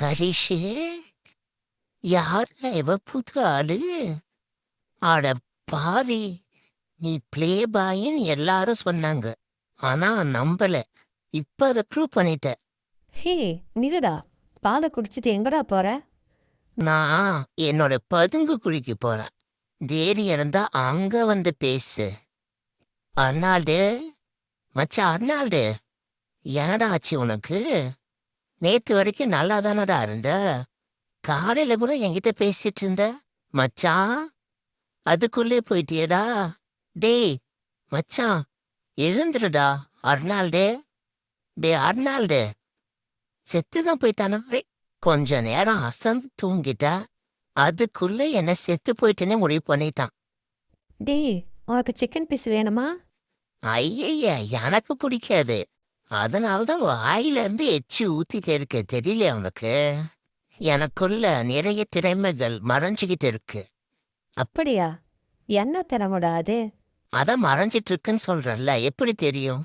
ஹரிஷு யார் இவ புது ஆளு? அட பாவி. நீ ப்ளே பாயின்னு எல்லாரும் சொன்னாங்க. ஆனா நம்பல. இப்ப அதை ப்ரூவ் பண்ணிட்ட. ஹே நில்லுடா. பாலை குடிச்சிட்டு எங்கடா போற? நான் என்னோட பதுங்கு குழிக்கு போறேன். தேடி இருந்தா அங்க வந்து பேசு. அர்னால்டு மச்சான் அர்னால்டு என்னடா ஆச்சு உனக்கு? நேத்து வரைக்கும் நல்லா தானடா இருந்த? காலையில கூட என்கிட்ட பேசிட்டு இருந்த மச்சான் அதுக்குள்ளே போயிட்டியேடா. டேய் மச்சான் எழுந்துருடா அர்னால்டு. டே அர்னால்டு. செத்துதான் போயிட்டானே. கொஞ்ச நேரம் அசந்து தூங்கிட்டா. அதுக்குள்ள என்ன செத்து போயிட்டேனே முடிவு பண்ணிட்டான். டேய் உனக்கு சிக்கன் பீஸ் வேணுமா? ஐயய்ய எனக்கு பிடிக்காது. அதனாலதான் வாயில இருந்து எச்சி ஊத்திட்டு இருக்கு. தெரியல உனக்கு? எனக்குள்ள நிறைய திறமைகள் மறைஞ்சுகிட்டு இருக்கு. அப்படியா? என்ன திறமுடா அது? அதான் மறைஞ்சிட்டு இருக்குன்னு சொல்றல்ல எப்படி தெரியும்?